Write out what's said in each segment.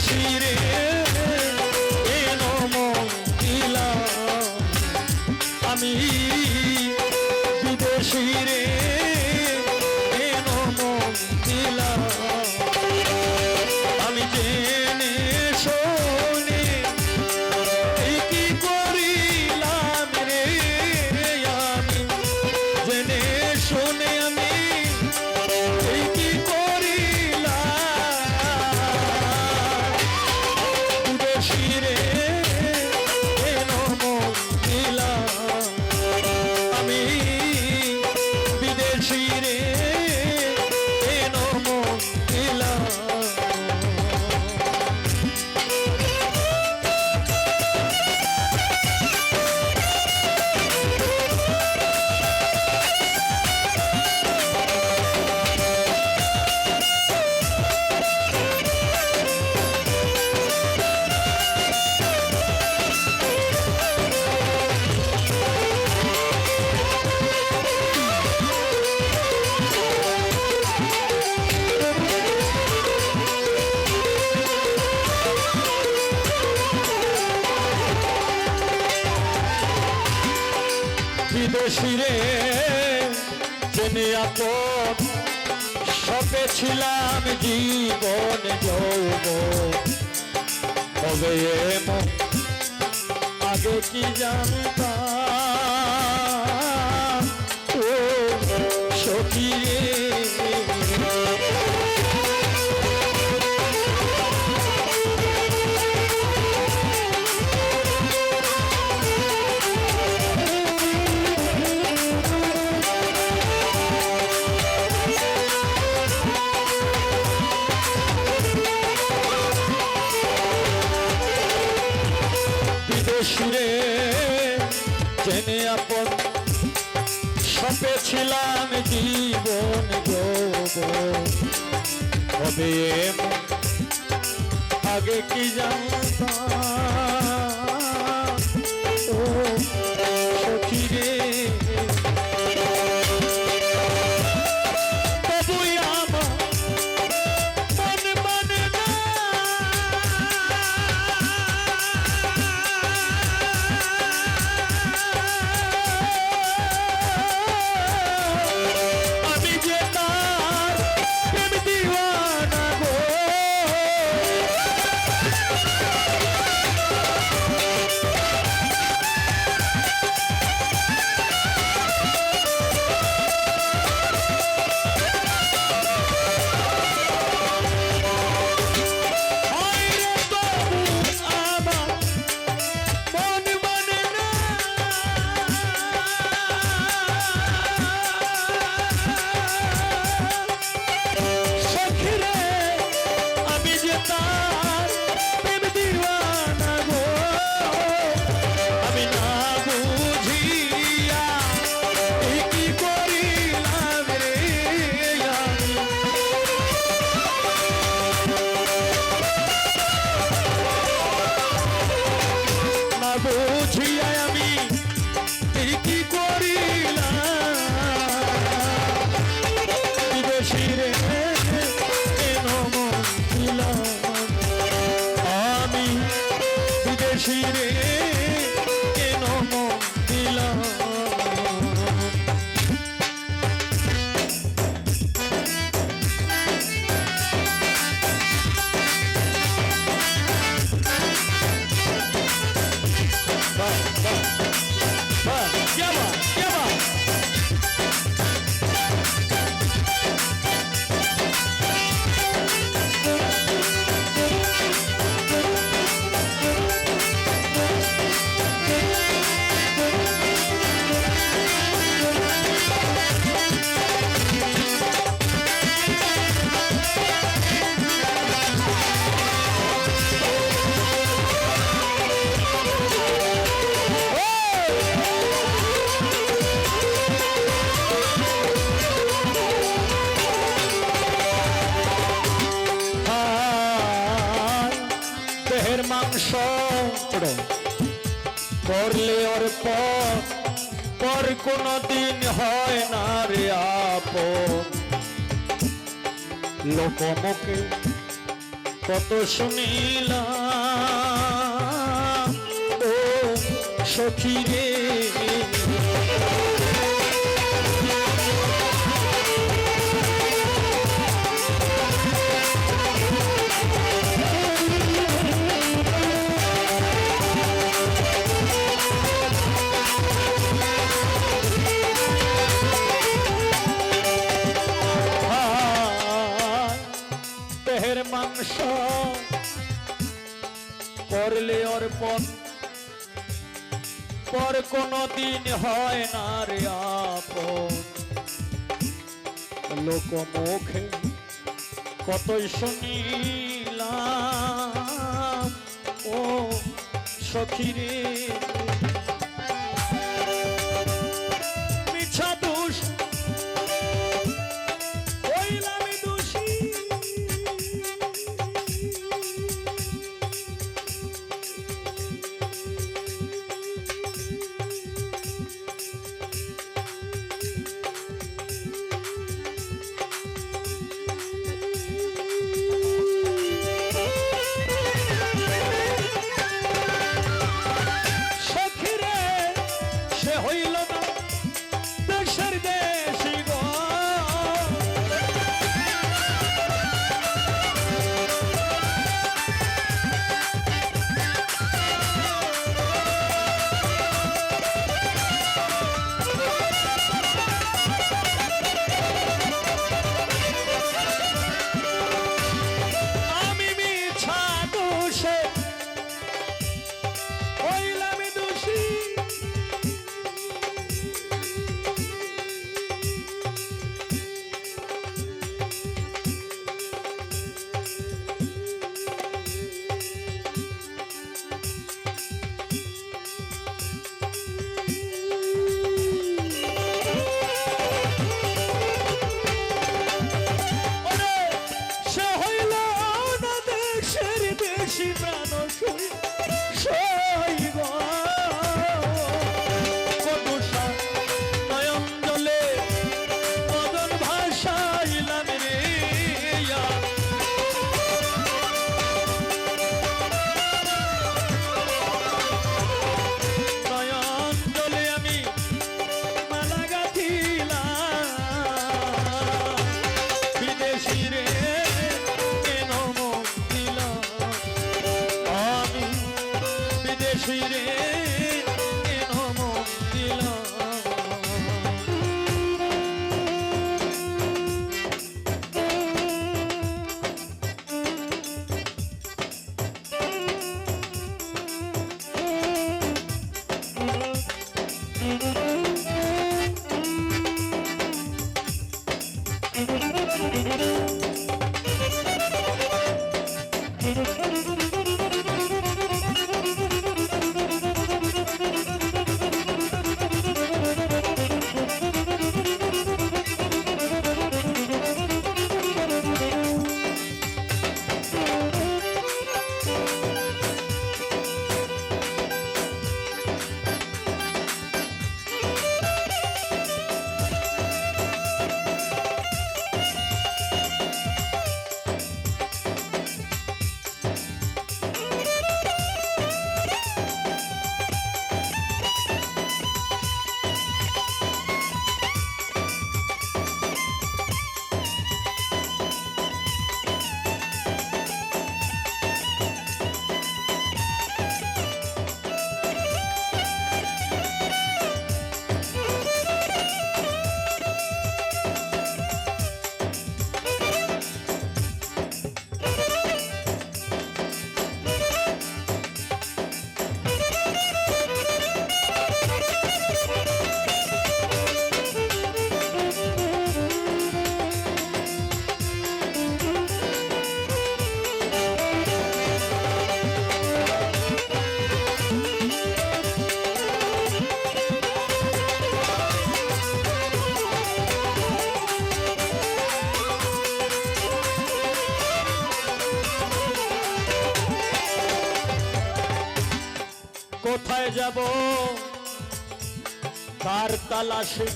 শিরে শিরে জেনে আপন সবে ছিলাম জীবন যৌব তবে আগে কি জানতাম? ও সখিরে আপন সপেছিলাম জীবন হবে আগে কি জানতাম? বাসিরে ধ্বংস করলে ওর পর পর কোনো দিন হয় না রে আপ লোকমকে কত শুনিলাম, ও সখী রে দেহের মাংস করলে অর্পণ। পর কোন দিন হয় না রে আপন। লোক মুখে কতই শুনিলাম, ও সখিরে কোথায় যাব। তার তালাশে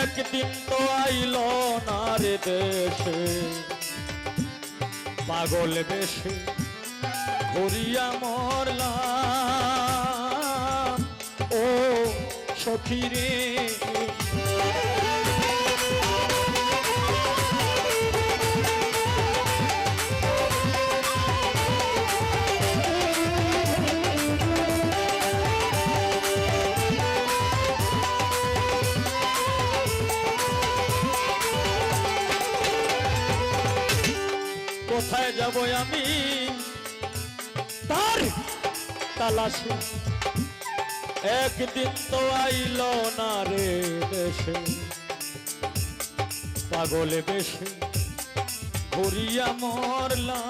একদিন তো আইল না রে দেশে। পাগল বেশে ঘুরিয়া মরলাম। ও সখী রে যাব আমি। তার তালাশে। একদিন তো আইল না রে দেশে। পাগলে বেশে ঘুরিয়া মরলাম।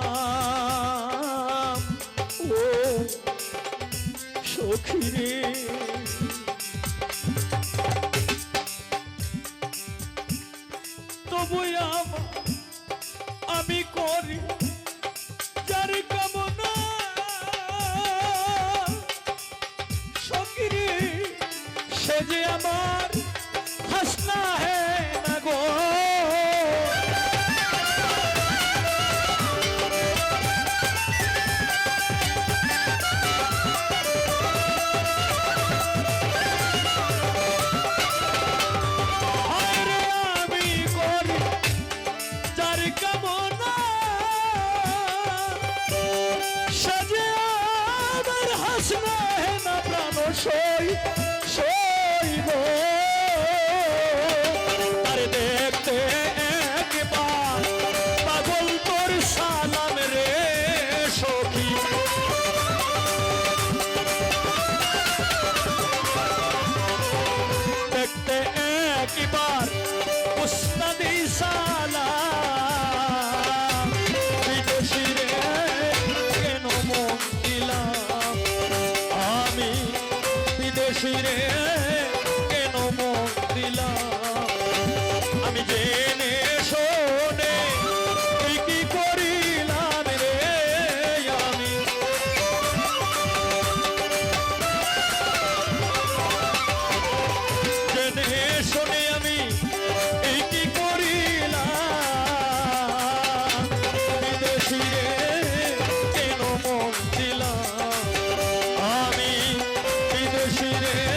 ও সখী রে তবু আমি করি আমার হাসনা হে না গো। সাজে আমার হাসনা হে না প্রাণ সই। yeah.